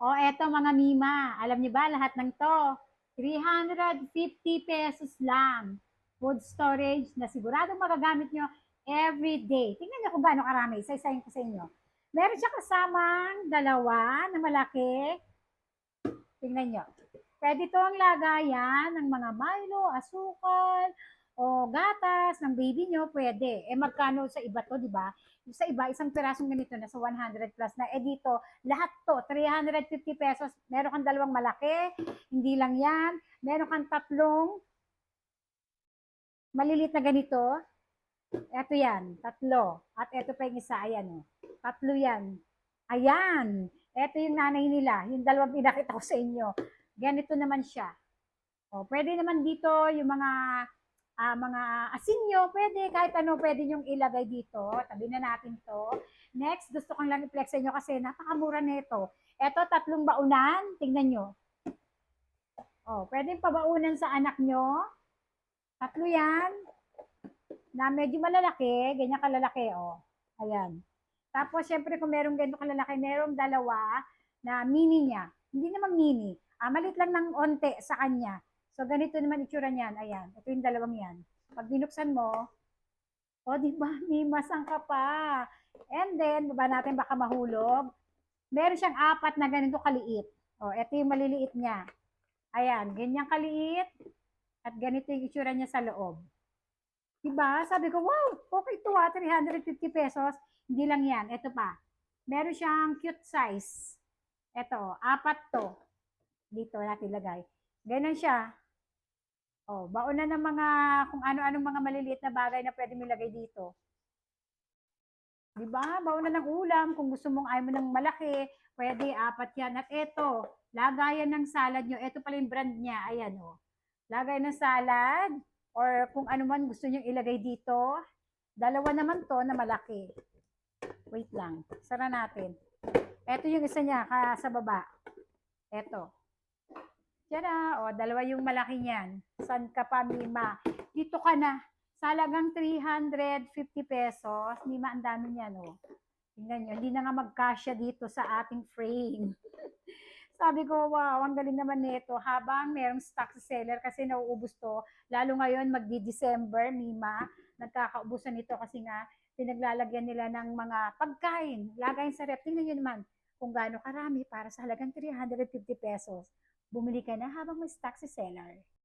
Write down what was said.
O, eto mga Mima. Alam niyo ba lahat ng to? 350 pesos lang. Food storage na siguradong magagamit nyo every day. Tingnan niyo kung gaano karami. Isa-isahin ko sa inyo. Meron siya kasamang dalawa na malaki. Tingnan niyo. Pwede to ang lagayan ng mga Milo, asukal, o gatas ng baby nyo, pwede. Eh magkano sa iba to, di ba? Sa iba, isang pirasong ganito na sa 100 plus na. Eh dito, lahat to, 350 pesos. Meron kang dalawang malaki, hindi lang yan. Meron kang tatlong malilit na ganito. Ito yan, tatlo. At ito pa yung isa, ayan o. Tatlo yan. Ayan. Ito yung nanay nila. Yung dalawang pinakita ko sa inyo. Ganito naman siya. O, pwede naman dito yung mga ah, mga asin nyo, pwede, kahit ano pwede nyong ilagay dito. Tabi na natin to. Next, gusto kong lang i-flex sa inyo kasi napakamura nito. Ito, tatlong baunan. Tingnan nyo. Oh, pwede pabaunan sa anak nyo. Tatlo yan. Na medyo malalaki, ganyan kalalaki, oh. Ayan. Tapos, syempre, kung merong ganito kalalaki, merong dalawa na mini niya. Hindi naman mini. Ah, malit lang ng onte sa kanya. So, ganito naman itsura niyan. Ayan. Ito yung dalawang yan. Pag binuksan mo, o, di ba, may masang ka pa. And then, baba natin baka mahulog. Meron siyang apat na ganito kaliit. O, ito yung maliliit niya. Ayan, ganyan kaliit. At ganito yung itsura niya sa loob. Diba? Sabi ko, wow, okay to ha, 350 pesos. Hindi lang yan. Ito pa. Meron siyang cute size. Ito, apat to. Dito natin lagay. Ganun siya. Oh, baon na ng mga kung ano-anong mga maliliit na bagay na pwede mo ilagay dito. 'Di ba? Baon na ng ulam kung gusto mong ayaw mo ng malaki, pwede apat 'yan. At ito, lagayan ng salad nyo. Ito pala yung brand niya. Ayan oh. Lagay ng salad or kung ano man gusto niyo ilagay dito. Dalawa naman to na malaki. Wait lang. Sara natin. Ito yung isa niya sa baba. Ito. Tiyara, o, dalawa yung malaki niyan. San ka pa, Mima? Dito ka na. Salagang 350 pesos. Mima, ang dami niyan, o. Tingnan nyo, hindi na nga magkasya dito sa ating frame. Sabi ko, wow, ang galing naman nito. Habang merong stock sa seller kasi nauubos to. Lalo ngayon, magdi-December, Mima, nagkakaubusan nito kasi nga pinaglalagyan nila ng mga pagkain. Lagay sa rep. Tingnan nyo naman kung gaano karami para sa halagang 350 pesos. Bumili ka na habang may stock si seller.